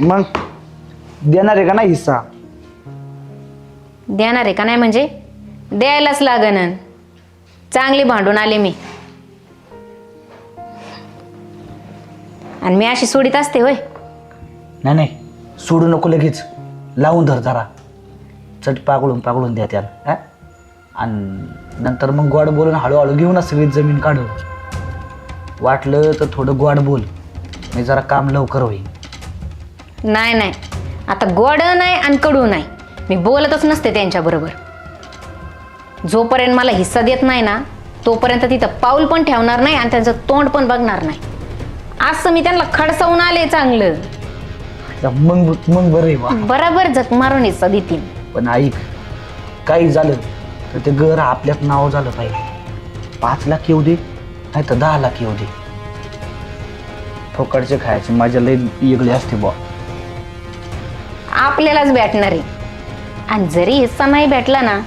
मग देणार आहे का नाही हिस्सा? देणार आहे का नाही म्हणजे? द्यायलाच लागन. चांगली भांडून आले मी. आणि मी अशी सोडीत असते होय. नाही नाही. सोडू नको लगेच. लावून धर जरा. चट पाकळून पाकळून द्या त्याला हा? आणि नंतर मग गोड बोलून हळूहळू घेऊ ना सगळी जमीन काढून. वाटलं तर थोडं गोड बोल. मी जरा काम लवकर होईल. नाही नाही. आता गोड नाही आणि कडू नाही. मी बोलतच नसते त्यांच्याबरोबर जोपर्यंत मला हिस्सा देत नाही ना तोपर्यंत तिथं पाऊल पण ठेवणार नाही आणि त्यांचं तोंड पण बघणार नाही. असं मी त्यांना खडसावून आले चांगलं. मग मग बरं आहे बा. बराबर जग मारून हिस्सा देतील. पण ऐक काही झालं तर ते घर आपल्यात नाव झालं पाहिजे. पाच लाख येऊ दे नाही तर दहा लाख येऊ दे. फोकडचे खायचे माझ्या लई वेगळी असते बा आपल्यालाच भेटणार आहे. आणि जरी हिस्सा नाही भेटला ना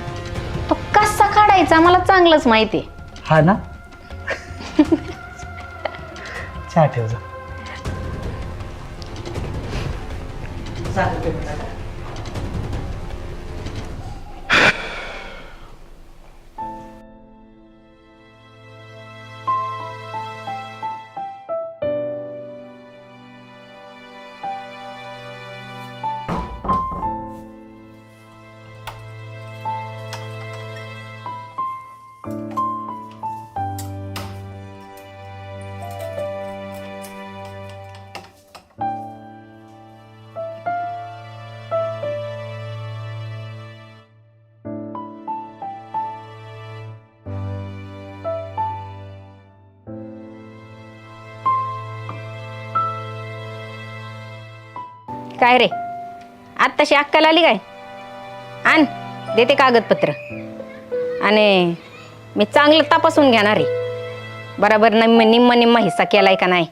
तो कसा काढायचा मला चांगलंच माहिती आहे. हा ना? चहा ठेव जा. काय रे? आत्ताशी अक्कल आली काय? आण देते कागदपत्र. आणि मी चांगलं तपासून घेणार आहे. बराबर निम्म निम्म निम्म हिस्सा केलाय का नाही?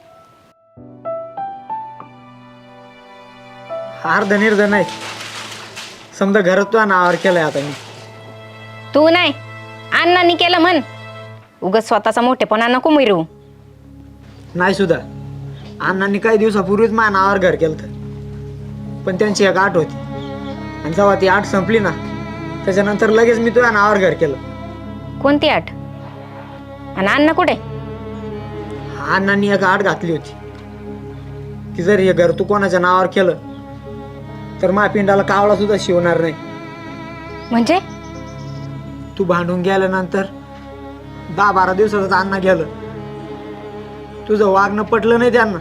अर्ध निर्ध नाही. समजा घरात तुझ्या नावावर केलंय आता मी. तू नाही. अण्णांनी केलं म्हण. उगच स्वतःचा मोठेपणा नको मिरू नाही सुद्धा अण्णांनी काही दिवसापूर्वीच माझ्या नावावर घर केलं पण त्यांची एक आठ होती. आणि जेव्हा ती आठ संपली ना त्याच्यानंतर लगेच मी तुझ्या नावावर घर केलं. कोणती आठ? आणि अण्णा कुठे? अण्णांनी एक आठ घातली होती. की जर हे घर तू कोणाच्या नावावर केलं तर माझ्या पिंडाला कावळा सुद्धा शिवणार नाही. म्हणजे? तू भांडून गेल्यानंतर दहा बारा दिवसातच अण्णा गेलं. तुझं वागणं पटलं नाही त्यांना.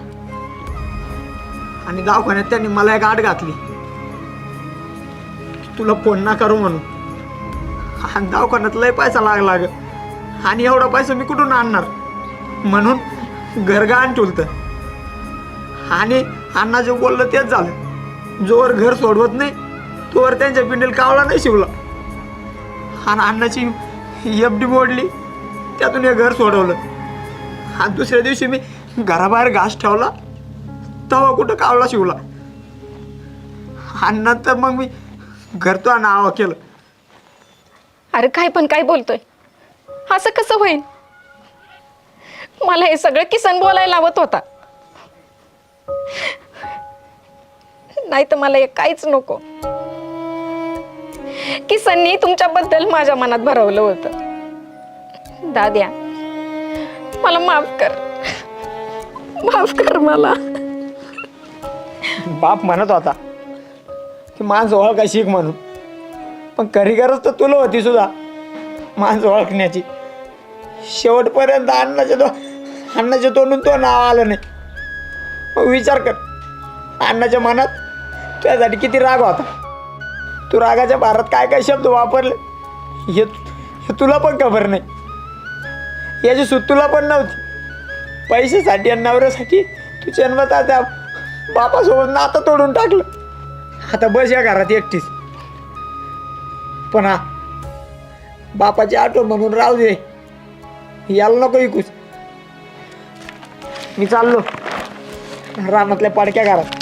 आणि दवाखान्यात त्यांनी मला एक आठ घातली. तुला फोन ना करू म्हणून. आणि दवाखान्यात लय पैसा लागला ग आणि एवढा पैसा मी कुठून आणणार? म्हणून घर गाण ठुलत आणि अण्णा जे बोललं तेच झालं. जोवर घर सोडवत नाही तोवर त्यांच्या पिंडीला कावळा नाही शिवला. आणि अण्णाची एफ डी मोडली त्यातून हे घर सोडवलं. आणि दुसऱ्या दिवशी मी घराबाहेर घास ठेवला. तवा कुठं कावला शिवला? आणि नंतर मग मी घरतो नाव केलं. अरे काय पण काय बोलतोय? असं कसं होईल मला हे सगळं किसन बोलायला लावत होता. नाही तर मला हे काहीच नको. किसननी तुमच्याबद्दल माझ्या मनात भरवलं होतं. दाद्या मला माफ कर. माफ कर मला. बाप म्हणत होता की माणसं ओळखा शिक म्हणून. पण खरी गरज तर तुला होती सुद्धा माणस ओळखण्याची. शेवटपर्यंत अण्णाच्या तो अण्णाच्या तोंडून तो नाव आलं नाही. मग विचार कर अण्णाच्या मनात तुझ्यासाठी किती राग होता? तू रागाच्या भारत काय काय शब्द वापरले? हे हे तुला पण खबर नाही. याची सुद तुला पण नव्हती. पैशासाठी आणि नवऱ्यासाठी तू जन्मत त्या बापासोबत नातं तोडून टाकलं. आता बस या घरात एकटीच. पण हा बापाची आठवण म्हणून राहू दे. याला नको ऐकूच मी चाललो. रानातल्या पाडक्या घरात.